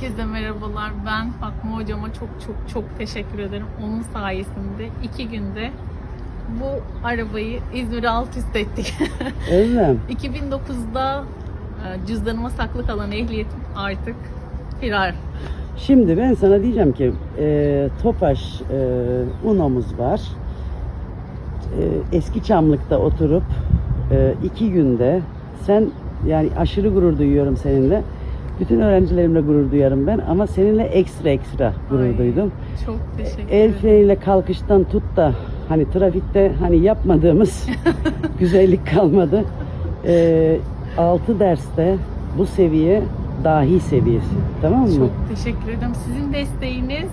Herkese merhabalar. Ben Fatma hocama çok çok çok teşekkür ederim. Onun sayesinde iki günde bu arabayı İzmir'e alt üst ettik. Öyle mi? 2009'da e, cüzdanıma saklı kalan ehliyetim artık firar. Şimdi ben sana diyeceğim ki e, Tofaş e, Uno'muz var. E, eski Çamlık'ta oturup e, iki günde sen yani aşırı gurur duyuyorum seninle. Bütün öğrencilerimle gurur duyarım ben ama seninle ekstra ekstra gurur Ay, duydum. Çok teşekkür El ederim. freniyle kalkıştan tut da hani trafikte hani yapmadığımız güzellik kalmadı. E, 6 derste bu seviye dahi seviyesi. Tamam mı? Çok teşekkür ederim. Sizin desteğiniz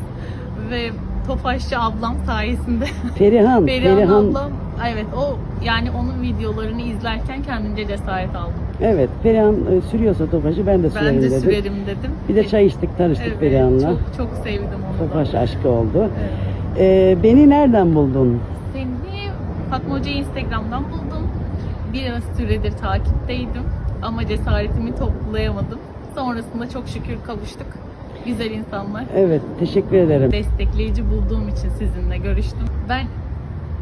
ve Tofaşçı ablam sayesinde. Perihan, Perihan Perihan, ablam, evet o yani onun videolarını izlerken kendimce cesaret aldım. Evet Perihan e, sürüyorsa Tofaş'ı ben de sürerim Ben de dedim. sürerim dedim. Bir de çay içtik, tanıştık Evet, Perihan'la. Çok, çok sevdim onu da. Aşkı oldu. Evet. Ee, beni nereden buldun? Seni Fatma Hoca'yı Instagram'dan buldum. Biraz süredir takipteydim ama cesaretimi toplayamadım. Sonrasında çok şükür kavuştuk. Güzel insanlar. Evet, teşekkür ederim. Destekleyici bulduğum için sizinle görüştüm. Ben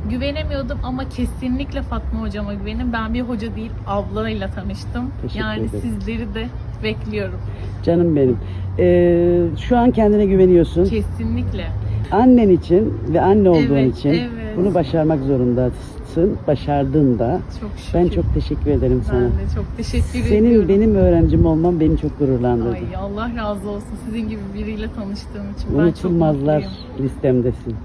güvenemiyordum ama kesinlikle Fatma Hocama güvenim. Ben bir hoca değil, ablayla tanıştım. Teşekkür yani ederim. sizleri de bekliyorum. Canım benim. Ee, şu an kendine güveniyorsun. Kesinlikle. Annen için ve anne olduğun Evet, için evet. bunu başarmak zorundasın. Başardın da. Çok şükür. Ben çok teşekkür ederim sana. Ben de çok teşekkür Senin ediyorum. benim öğrencim olman beni çok gururlandırdı. Ay Allah razı olsun. Sizin gibi biriyle tanıştığım için ben çok Unutulmazlar mutluyum. listemdesin.